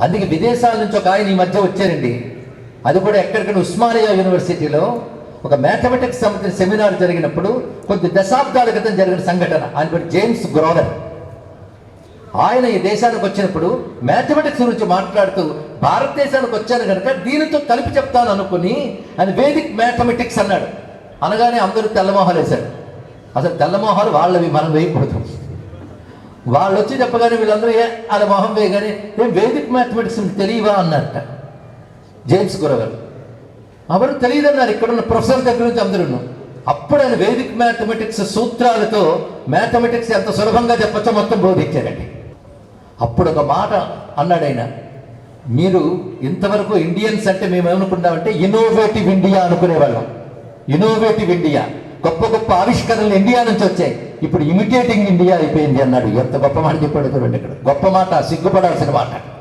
అందుకే విదేశాల నుంచి ఒక ఆయన ఈ మధ్య వచ్చారండి. అది కూడా ఎక్కడికైనా ఉస్మానియా యూనివర్సిటీలో ఒక మ్యాథమెటిక్స్ సంబంధించిన సెమినార్ జరిగినప్పుడు కొద్ది దశాబ్దాల క్రితం జరిగిన సంఘటన. ఆయన పేరు జేమ్స్ గ్రోవర్. ఆయన ఈ దేశానికి వచ్చినప్పుడు మ్యాథమెటిక్స్ గురించి మాట్లాడుతూ భారతదేశానికి వచ్చాను కనుక దీనితో కలిపి చెప్తాను అనుకుని ఆయన వేదిక్ మ్యాథమెటిక్స్ అన్నాడు. అనగానే అందరూ తెల్లమోహాలు వేశారు అసలు తెల్లమోహాలు వాళ్ళవి మనం వేయకూడదు. వాళ్ళు వచ్చి చెప్పగానే వీళ్ళందరూ ఏ అది మొహం వేయగానే ఏం వేదిక్ మ్యాథమెటిక్స్ తెలియవా? అన్నట్ట. జేమ్స్ గురగారు. ఎవరు తెలియదన్నారు ఇక్కడ ఉన్న ప్రొఫెసర్ దగ్గర నుంచి అందరూ అప్పుడు ఆయన వేదిక్ మ్యాథమెటిక్స్ సూత్రాలతో మ్యాథమెటిక్స్ ఎంత సులభంగా చెప్పచ్చో మొత్తం బోధించారండి అప్పుడు ఒక మాట అన్నాడు ఆయన. మీరు ఇంతవరకు ఇండియన్స్ అంటే మేము ఏమనుకున్నామంటే ఇన్నోవేటివ్ ఇండియా అనుకునేవాళ్ళం. ఇన్నోవేటివ్ ఇండియా గొప్ప గొప్ప ఆవిష్కరణలు ఇండియా నుంచి వచ్చాయి. ఇప్పుడు ఇమిటేటింగ్ ఇండియా అయిపోయింది అన్నాడు. ఎంత గొప్ప మాట చెప్పాడు చూడండి ఇక్కడ. గొప్ప మాట సిగ్గుపడాల్సిన మాట.